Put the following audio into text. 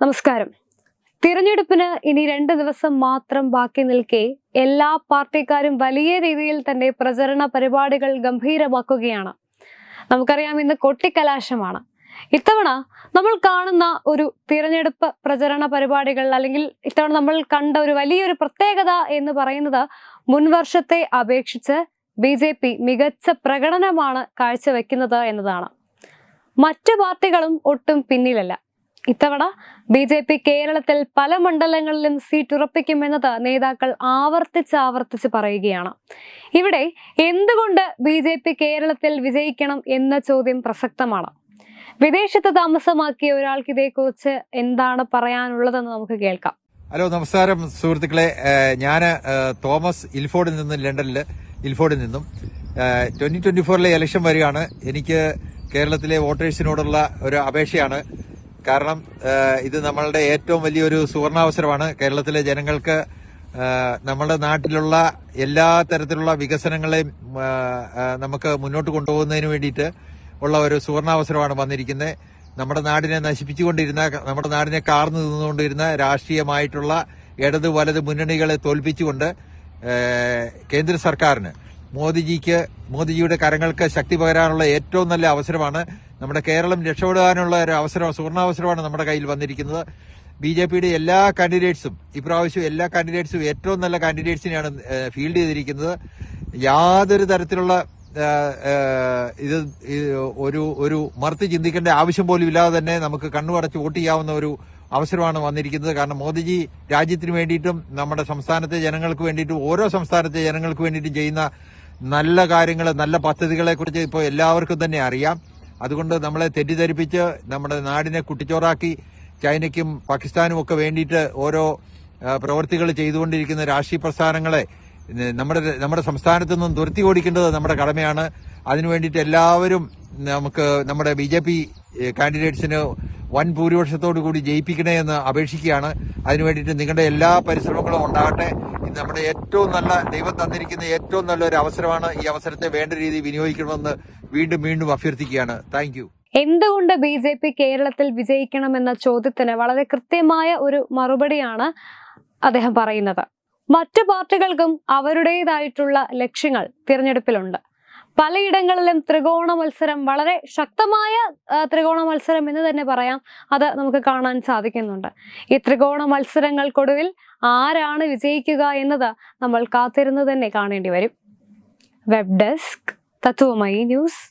നമസ്കാരം. തിരഞ്ഞെടുപ്പിന് ഇനി രണ്ട് ദിവസം മാത്രം ബാക്കി നിൽക്കെ എല്ലാ പാർട്ടിക്കാരും വലിയ രീതിയിൽ തന്നെ പ്രചരണ പരിപാടികൾ ഗംഭീരമാക്കുകയാണ്. നമുക്കറിയാം ഇന്ന് കൊട്ടിക്കലാശമാണ്. ഇത്തവണ നമ്മൾ കാണുന്ന ഒരു തിരഞ്ഞെടുപ്പ് പ്രചരണ പരിപാടികൾ അല്ലെങ്കിൽ ഇത്തവണ നമ്മൾ കണ്ട ഒരു വലിയൊരു പ്രത്യേകത എന്ന് പറയുന്നത് മുൻവർഷത്തെ അപേക്ഷിച്ച് ബി ജെ പി മികച്ച പ്രകടനമാണ് കാഴ്ചവെക്കുന്നത് എന്നതാണ്. മറ്റു പാർട്ടികളും ഒട്ടും പിന്നിലല്ല. ഇത്തവണ ബി ജെ പി കേരളത്തിൽ പല മണ്ഡലങ്ങളിലും സീറ്റ് ഉറപ്പിക്കുമെന്നത് നേതാക്കൾ ആവർത്തിച്ച് ആവർത്തിച്ച് പറയുകയാണ്. ഇവിടെ എന്തുകൊണ്ട് ബി ജെ പി കേരളത്തിൽ വിജയിക്കണം എന്ന ചോദ്യം പ്രസക്തമാണ്. വിദേശത്ത് താമസമാക്കിയ ഒരാൾക്ക് ഇതേക്കുറിച്ച് എന്താണ് പറയാനുള്ളതെന്ന് നമുക്ക് കേൾക്കാം. ഹലോ നമസ്കാരം സുഹൃത്തുക്കളെ. ഞാൻ തോമസ് ഇൽഫോർഡിൽ നിന്നും ലണ്ടനിൽ ഇൽഫോർഡിൽ നിന്നും. ട്വന്റി ട്വന്റി ഫോറിലെ ഇലക്ഷൻ വരികയാണ്. എനിക്ക് കേരളത്തിലെ വോട്ടേഴ്സിനോടുള്ള ഒരു അപേക്ഷയാണ്. കാരണം ഇത് നമ്മളുടെ ഏറ്റവും വലിയൊരു സുവർണാവസരമാണ്. കേരളത്തിലെ ജനങ്ങൾക്ക് നമ്മുടെ നാട്ടിലുള്ള എല്ലാ തരത്തിലുള്ള വികസനങ്ങളെയും നമുക്ക് മുന്നോട്ട് കൊണ്ടുപോകുന്നതിന് വേണ്ടിയിട്ട് ഉള്ള ഒരു സുവർണാവസരമാണ് വന്നിരിക്കുന്നത്. നമ്മുടെ നാടിനെ നശിപ്പിച്ചുകൊണ്ടിരുന്ന നമ്മുടെ നാടിനെ കാർന്നു നിന്നുകൊണ്ടിരുന്ന രാഷ്ട്രീയമായിട്ടുള്ള ഇടത് വലത് മുന്നണികളെ തോൽപ്പിച്ചുകൊണ്ട് കേന്ദ്ര സർക്കാരിന് മോദിജിക്ക് മോദിജിയുടെ കരങ്ങൾക്ക് ശക്തി പകരാനുള്ള ഏറ്റവും നല്ല അവസരമാണ് നമ്മുടെ കേരളം രക്ഷപ്പെടാനുള്ള ഒരു അവസരം സുവർണാവസരമാണ് നമ്മുടെ കയ്യിൽ വന്നിരിക്കുന്നത്. ബി ജെ പിയുടെ എല്ലാ കാൻഡിഡേറ്റ്സും ഇപ്രാവശ്യം എല്ലാ കാൻഡിഡേറ്റ്സും ഏറ്റവും നല്ല കാൻഡിഡേറ്റ്സിനെയാണ് ഫീൽഡ് ചെയ്തിരിക്കുന്നത്. യാതൊരു തരത്തിലുള്ള ഇത് ഒരു ഒരു മറുത്ത് ചിന്തിക്കേണ്ട ആവശ്യം പോലും ഇല്ലാതെ തന്നെ നമുക്ക് കണ്ണുമടച്ച് വോട്ട് ചെയ്യാവുന്ന ഒരു അവസരമാണ് വന്നിരിക്കുന്നത്. കാരണം മോദിജി രാജ്യത്തിന് വേണ്ടിയിട്ടും നമ്മുടെ സംസ്ഥാനത്തെ ജനങ്ങൾക്ക് വേണ്ടിയിട്ടും ഓരോ സംസ്ഥാനത്തെ ജനങ്ങൾക്ക് വേണ്ടിയിട്ടും ചെയ്യുന്ന നല്ല കാര്യങ്ങൾ നല്ല പദ്ധതികളെക്കുറിച്ച് ഇപ്പോൾ എല്ലാവർക്കും തന്നെ അറിയാം. അതുകൊണ്ട് നമ്മളെ തെറ്റിദ്ധരിപ്പിച്ച് നമ്മുടെ നാടിനെ കുട്ടിച്ചോറാക്കി ചൈനയ്ക്കും പാകിസ്ഥാനും ഒക്കെ വേണ്ടിയിട്ട് ഓരോ പ്രവൃത്തികൾ ചെയ്തുകൊണ്ടിരിക്കുന്ന രാഷ്ട്രീയ പ്രസ്ഥാനങ്ങളെ നമ്മുടെ നമ്മുടെ സംസ്ഥാനത്തു നിന്നും തുരത്തി ഓടിക്കേണ്ടത് നമ്മുടെ കടമയാണ്. അതിനു വേണ്ടിയിട്ട് എല്ലാവരും നമുക്ക് നമ്മുടെ ബി ജെ പി കാൻഡിഡേറ്റ്സിന് വൻ ഭൂരിപക്ഷത്തോടു കൂടി ജയിപ്പിക്കണേ എന്ന് അപേക്ഷിക്കുകയാണ്. അതിനു വേണ്ടിയിട്ട് നിങ്ങളുടെ എല്ലാ പരിശ്രമങ്ങളും ഉണ്ടാകട്ടെ. നമ്മുടെ ഏറ്റവും നല്ല ദൈവം തന്നിരിക്കുന്ന ഏറ്റവും നല്ലൊരു അവസരമാണ് ഈ അവസരത്തെ വേണ്ട രീതിയിൽ വിനിയോഗിക്കണമെന്ന് വീണ്ടും വീണ്ടും അഭ്യർത്ഥിക്കുകയാണ്. താങ്ക് എന്തുകൊണ്ട് ബി ജെ പി കേരളത്തിൽ വിജയിക്കണമെന്ന ചോദ്യത്തിന് വളരെ കൃത്യമായ ഒരു മറുപടിയാണ് അദ്ദേഹം പറയുന്നത്. മറ്റു പാർട്ടികൾക്കും അവരുടേതായിട്ടുള്ള ലക്ഷ്യങ്ങൾ തിരഞ്ഞെടുപ്പിലുണ്ട്. പലയിടങ്ങളിലും ത്രികോണ മത്സരം വളരെ ശക്തമായ ത്രികോണ മത്സരം എന്ന് തന്നെ പറയാം. അത് നമുക്ക് കാണാൻ സാധിക്കുന്നുണ്ട്. ഈ ത്രികോണ മത്സരങ്ങൾക്കൊടുവിൽ ആരാണ് വിജയിക്കുക എന്നത് നമ്മൾ കാത്തിരുന്ന് തന്നെ കാണേണ്ടി വരും. Web desk Tatwamayi news